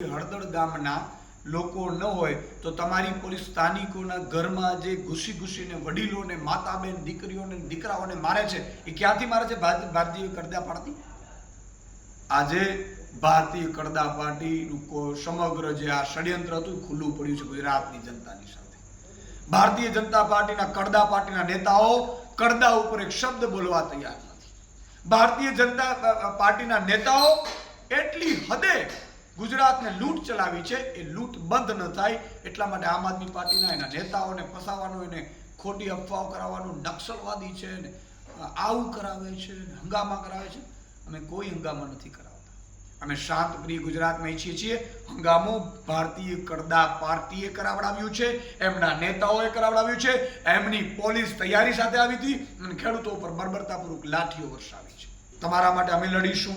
હળદળ ગામના લોકો ન હોય, તો તમારી પોલીસ સ્થાનિકોના ઘરમાં જે ઘૂસી ઘૂસીને વડીલોને, માતાબેન, દીકરીઓને, દીકરાઓને મારે છે, એ ક્યાંથી મારે છે? ભારતીય કરદા પાર્ટી? આજે ભારતીય કરદા પાર્ટીનું સમગ્ર જે આ ષડયંત્ર હતું ખુલ્લું પડ્યું છે ગુજરાતની જનતાની સાથે. ભારતીય જનતા પાર્ટીના કરદા પાર્ટીના નેતાઓ કરદા ઉપર એક શબ્દ બોલવા તૈયાર નથી. ભારતીય જનતા પાર્ટીના નેતાઓ એટલી હદે ગુજરાતને લૂંટ ચલાવી છે. એ લૂંટ બંધ ન થાય. એટલા માટે આમ આદમી પાર્ટીના એના નેતાઓને ફસાવાનો, એને ખોટી અફવાઓ કરાવવાનું નક્સલવાદી છે ને આવું કરાવે છે હંગામા કરાવે છે. અમે કોઈ હંગામા નથી કરાવતા. અમે શાંતપ્રિય ગુજરાતમાં ઈચ્છીએ છીએ. હંગામો ભારતીય કરદા પાર્ટીએ કરાવડાવ્યું છે. એમના નેતાઓએ કરાવડાવ્યું છે. એમની પોલીસ તૈયારી સાથે આવી હતી અને ખેડૂતો ઉપર બર્બરતાપૂર્વક લાઠીઓ વરસાવી છે. તમારા માટે અમે લડીશું.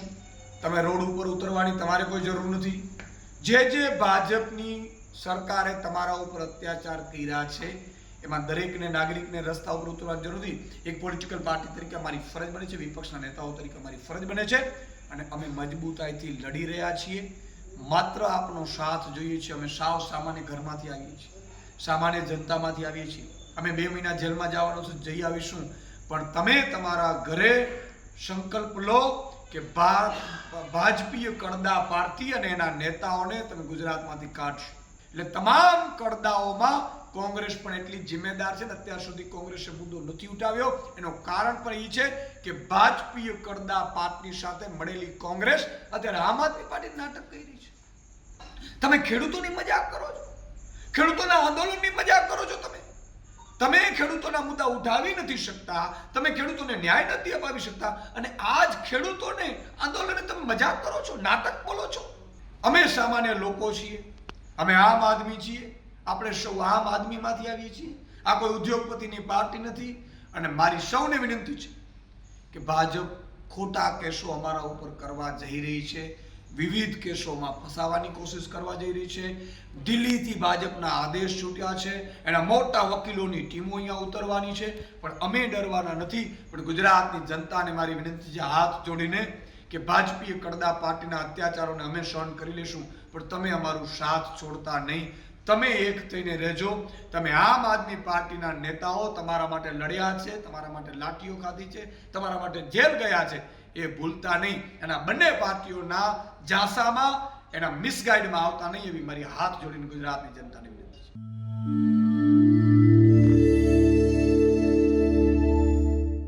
તમે રોડ ઉપર ઉતરવાની તમારે કોઈ જરૂર નથી. જે જે ભાજપની સરકારે તમારા ઉપર અત્યાચાર કર્યા છે, એમાં દરેકને નાગરિકને રસ્તા ઉપર ઉતરવાની જરૂર નથી. એક પોલિટિકલ પાર્ટી તરીકે અમારી ફરજ બને છે, વિપક્ષના નેતાઓ તરીકે અમારી ફરજ બને છે અને અમે મજબૂતાઈથી લડી રહ્યા છીએ. માત્ર આપનો સાથ જોઈએ છીએ, અમે સાવ સામાન્ય ઘરમાંથી આવીએ છીએ. સામાન્ય જનતામાંથી આવીએ છીએ. અમે બે મહિના જેલમાં જવાનું છે, જઈ આવીશું. પણ તમે તમારા ઘરે સંકલ્પ લો કે ભાજપીય કડદા પાર્ટી અને એના નેતાઓને તમે ગુજરાતમાંથી કાઢશો. એટલે તમામ કડદાઓમાં કોંગ્રેસ પણ એટલી જિમ્મેદાર છે અત્યાર સુધી કોંગ્રેસે મુદ્દો નથી ઉઠાવ્યો. એનું કારણ પણ એ છે કે ભાજપીય કરદા પાર્ટી સાથે મળેલી કોંગ્રેસ અત્યારે આમ આદમી પાર્ટી નાટક કરી રહી છે. તમે ખેડૂતોની મજાક કરો છો? ખેડૂતોના આંદોલનની મજાક કરો છો તમે? તમે ખેડૂતોના મુદ્દા ઉઠાવી નથી શકતા, તમે ખેડૂતોને ન્યાય નથી અપાવી શકતા અને આજ ખેડૂતોને આંદોલનને તમે મજાક કરો છો, નાટક બોલો છો? અમે સામાન્ય લોકો છીએ, અમે આમ આદમી છીએ, આપણે સૌ આમ આદમીમાંથી આવીએ છીએ, આ કોઈ ઉદ્યોગપતિની પાર્ટી નથી અને મારી સૌને વિનંતી છે કે ભાજપ ખોટા કેસો અમારા ઉપર કરવા જઈ રહી છે વિવિધ કેસોમાં ફસાવાની કોશિશ કરવા જઈ રહી છે. દિલ્હીથી ભાજપના આદેશ છૂટ્યા છે. એના મોટા વકીલોની ટીમો અહીંયા ઉતરવાની છે. પણ અમે ડરવાના નથી. પણ ગુજરાતની જનતાને મારી વિનંતી છે, હાથ જોડીને કે ભાજપીય કડદા પાર્ટીના અત્યાચારોને અમે સહન કરી લેશું. પણ તમે અમારું સાથ છોડતા નહીં. તમે એક થઈને રહેજો. તમે આમ આદમી પાર્ટીના નેતાઓ તમારા માટે લડ્યા છે, તમારા માટે લાઠીઓ ખાધી છે, તમારા માટે જેલ ગયા છે, એ ભૂલતા નહીં. એના બંને પાર્ટીઓના જાસામાં, એના મિસગાઈડમાં આવતા નહીં એવી મારી હાથ જોડીને ગુજરાતની જનતાની વિનંતી છે.